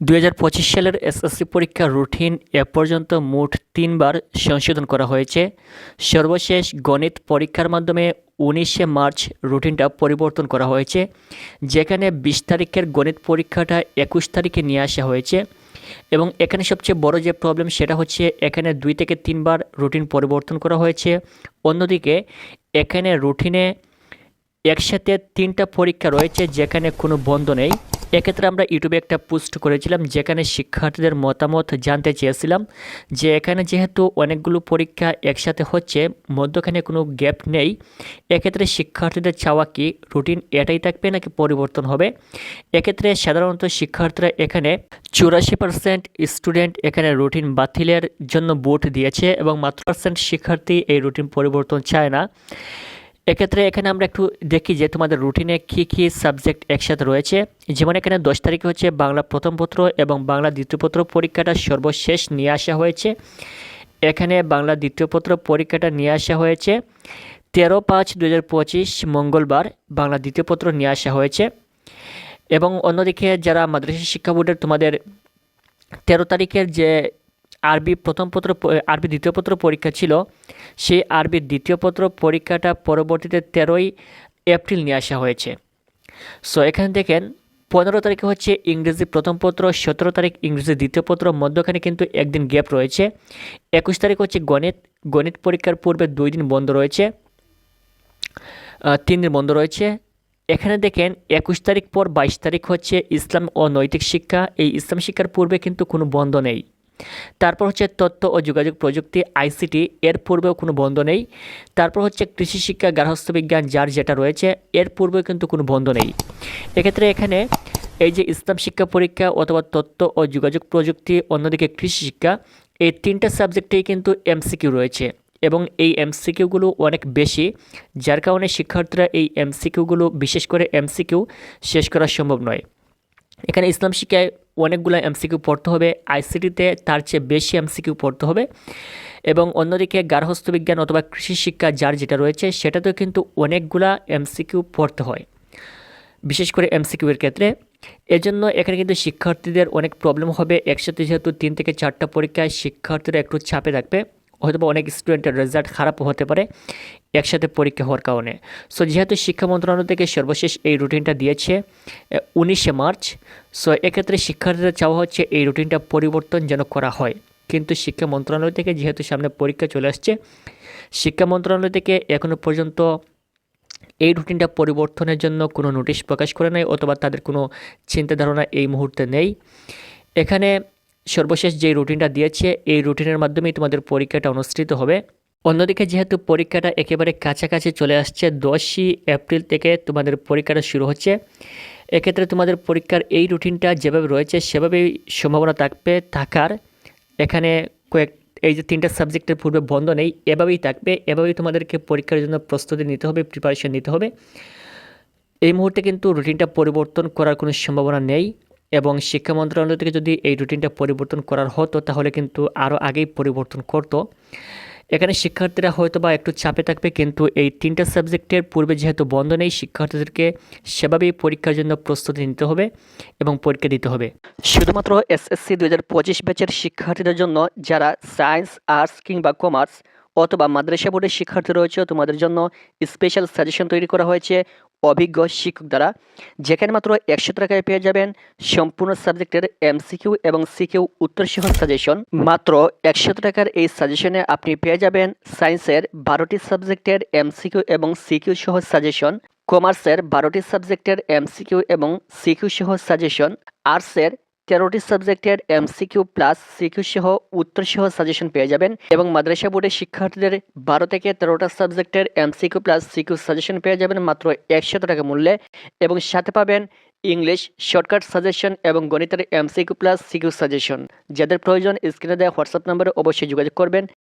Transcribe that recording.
দুই হাজার পঁচিশ সালের এসএসসি পরীক্ষার রুটিন এ পর্যন্ত মোট তিনবার সংশোধন করা হয়েছে। সর্বশেষ গণিত পরীক্ষার মাধ্যমে উনিশে মার্চ রুটিনটা পরিবর্তন করা হয়েছে, যেখানে বিশ তারিখের গণিত পরীক্ষাটা একুশ তারিখে নিয়ে আসা হয়েছে। এবং এখানে সবচেয়ে বড় যে প্রবলেম সেটা হচ্ছে এখানে দুই থেকে তিনবার রুটিন পরিবর্তন করা হয়েছে। অন্যদিকে এখানে রুটিনে একসাথে তিনটা পরীক্ষা রয়েছে, যেখানে কোনো বন্ধ নেই। এক্ষেত্রে আমরা ইউটিউবে একটা পোস্ট করেছিলাম যেখানে শিক্ষার্থীদের মতামত জানতে চেয়েছিলাম যে এখানে যেহেতু অনেকগুলো পরীক্ষা একসাথে হচ্ছে, মধ্যখানে কোনো গ্যাপ নেই, এক্ষেত্রে শিক্ষার্থীদের চাওয়া কি রুটিন এটাই থাকবে নাকি পরিবর্তন হবে? এক্ষেত্রে সাধারণত শিক্ষার্থীরা এখানে চুরাশি পার্সেন্ট স্টুডেন্ট এখানে রুটিন বাতিলের জন্য ভোট দিয়েছে এবং মাত্র পার্সেন্ট শিক্ষার্থী এই রুটিন পরিবর্তন চায় না। এক্ষেত্রে এখানে আমরা একটু দেখি যে তোমাদের রুটিনে কী কী সাবজেক্ট একসাথে রয়েছে। যেমন এখানে দশ তারিখে হচ্ছে বাংলা প্রথম পত্র এবং বাংলা দ্বিতীয় পত্র পরীক্ষাটা সর্বশেষ নিয়ে আসা হয়েছে। এখানে বাংলা দ্বিতীয় পত্র পরীক্ষাটা নিয়ে আসা হয়েছে। তেরো পাঁচ দু মঙ্গলবার বাংলা দ্বিতীয় পত্র নিয়ে আসা হয়েছে। এবং অন্যদিকে যারা মাদ্রাসা শিক্ষা বোর্ডের তোমাদের তেরো তারিখের যে আরবি প্রথম পত্র আরবি দ্বিতীয় পত্র পরীক্ষা ছিল। সেই আরবির দ্বিতীয় পত্র পরীক্ষাটা পরবর্তীতে তেরোই এপ্রিল নিয়ে আসা হয়েছে। সো এখানে দেখেন, পনেরো তারিখে হচ্ছে ইংরেজি প্রথম পত্র, সতেরো তারিখ ইংরেজি দ্বিতীয় পত্র, মধ্যখানে কিন্তু একদিন গ্যাপ রয়েছে। একুশ তারিখ হচ্ছে গণিত গণিত পরীক্ষার পূর্বে দুই দিন বন্ধ রয়েছে। তিন দিন বন্ধ রয়েছে। এখানে দেখেন, একুশ তারিখ পর বাইশ তারিখ হচ্ছে ইসলাম ও নৈতিক শিক্ষা। এই ইসলাম শিক্ষার পূর্বে কিন্তু কোনো বন্ধ নেই। তারপর হচ্ছে তথ্য ও যোগাযোগ প্রযুক্তি, আইসিটি, এর পূর্বেও কোনো বন্ধ নেই। তারপর হচ্ছে কৃষি শিক্ষা, গার্হস্থ্য বিজ্ঞান, যার যেটা রয়েছে, এর পূর্বেও কিন্তু কোনো বন্ধ নেই। এক্ষেত্রে এখানে এই যে ইসলাম শিক্ষা পরীক্ষা অথবা তথ্য ও যোগাযোগ প্রযুক্তি, অন্যদিকে কৃষি শিক্ষা, এই তিনটা সাবজেক্টেই কিন্তু এমসিকিউ রয়েছে। এবং এই এমসিকিউগুলো অনেক বেশি, যার কারণে শিক্ষার্থীরা এই এমসিকিউগুলো, বিশেষ করে এমসিকিউ শেষ করা সম্ভব নয়। এখানে ইসলাম শিক্ষায় অনেকগুলো এমসিকিউ পড়তে হবে। আইসিটিতে তার চেয়ে বেশি এমসিকিউ পড়তে হবে। এবং অন্যদিকে গার্হস্থ্য বিজ্ঞান অথবা কৃষি শিক্ষা যার যেটা রয়েছে, সেটাতেও কিন্তু অনেকগুলা এমসিকিউ পড়তে হয়, বিশেষ করে এমসিকিউয়ের ক্ষেত্রে। এজন্য এখানে কিন্তু শিক্ষার্থীদের অনেক প্রবলেম হবে। একসাথে যেহেতু তিন থেকে চারটা পরীক্ষায় শিক্ষার্থীরা একটু চাপে থাকবে। হয়তো অনেক স্টুডেন্টের রেজাল্ট খারাপ হতে পারে একসাথে পরীক্ষা হওয়ার কারণে। সো যেহেতু শিক্ষা মন্ত্রণালয় থেকে সর্বশেষ এই রুটিনটা দিয়েছে উনিশে মার্চ সো এক্ষেত্রে শিক্ষার্থীদের চাওয়া হচ্ছে এই রুটিনটা পরিবর্তন যেন করা হয়। কিন্তু শিক্ষা মন্ত্রণালয় থেকে যেহেতু সামনে পরীক্ষা চলে আসছে, শিক্ষা মন্ত্রণালয় থেকে এখনও পর্যন্ত এই রুটিনটা পরিবর্তনের জন্য কোনো নোটিশ প্রকাশ করে নাই, অথবা তাদের কোনো চিন্তা ধারণা এই মুহূর্তে নেই। এখানে সর্বশেষ যে রুটিনটা দিয়েছে, এই রুটিনের মাধ্যমেই তোমাদের পরীক্ষাটা অনুষ্ঠিত হবে। অন্যদিকে যেহেতু পরীক্ষাটা একেবারে কাছাকাছি চলে আসছে, দশই এপ্রিল থেকে তোমাদের পরীক্ষাটা শুরু হচ্ছে, এক্ষেত্রে তোমাদের পরীক্ষার এই রুটিনটা যেভাবে রয়েছে, সেভাবেই সম্ভাবনা থাকবে, থাকার। এখানে কয়েক, এই যে তিনটা সাবজেক্টের পূর্বে বন্ধ নেই, এভাবেই থাকবে, এভাবেই তোমাদেরকে পরীক্ষার জন্য প্রস্তুতি নিতে হবে প্রিপারেশন নিতে হবে। এই মুহূর্তে কিন্তু রুটিনটা পরিবর্তন করার কোনো সম্ভাবনা নেই। এবং শিক্ষা মন্ত্রণালয় থেকে যদি এই রুটিনটা পরিবর্তন করার হতো, তাহলে কিন্তু আরও আগেই পরিবর্তন করতো। এখানে শিক্ষার্থীরা হয়তো বা একটু চাপে থাকবে, কিন্তু এই তিনটা সাবজেক্টের পূর্বে যেহেতু বন্ধ নেই, শিক্ষার্থীদেরকে সেভাবেই পরীক্ষার জন্য প্রস্তুতি নিতে হবে এবং পরীক্ষা দিতে হবে। শুধুমাত্র এসএসসি দু হাজার পঁচিশ ব্যাচের শিক্ষার্থীদের জন্য যারা সায়েন্স, আর্টস কিংবা কমার্স অথবা মাদ্রাসা বোর্ডের শিক্ষার্থী রয়েছে, তোমাদের জন্য স্পেশাল সাজেশন তৈরি করা হয়েছে অভিজ্ঞ শিক্ষক দ্বারা, যেখানে মাত্র একশো টাকায় পেয়ে যাবেন সম্পূর্ণ সাবজেক্টের এমসিকিউ এবং সিকিউ উত্তরসহ সাজেশন মাত্র একশো টাকার এই সাজেশনে আপনি পেয়ে যাবেন সায়েন্সের বারোটি সাবজেক্টের এমসিকিউ এবং সিকিউ সহ সাজেশন কমার্সের বারোটি সাবজেক্টের এমসিকিউ এবং সিকিউ সহ সাজেশন আর্টসের তেরোটি সাবজেক্টের এমসিকিউ প্লাস সিকিউ সহ উত্তর সহ সাজেশন পেয়ে যাবেন এবং মাদ্রাসা বোর্ডের শিক্ষার্থীদের বারো থেকে তেরোটা সাবজেক্টের এমসিকিউ প্লাস সিকিউ সাজেশন পেয়ে যাবেন মাত্র একশত টাকা মূল্যে এবং সাথে পাবেন ইংলিশ শর্টকাট সাজেশন এবং গণিতের এমসিকিউ প্লাস সিকিউ সাজেশন যাদের প্রয়োজন স্ক্রিনে দেওয়া হোয়াটসঅ্যাপ নম্বরে অবশ্যই যোগাযোগ করবেন।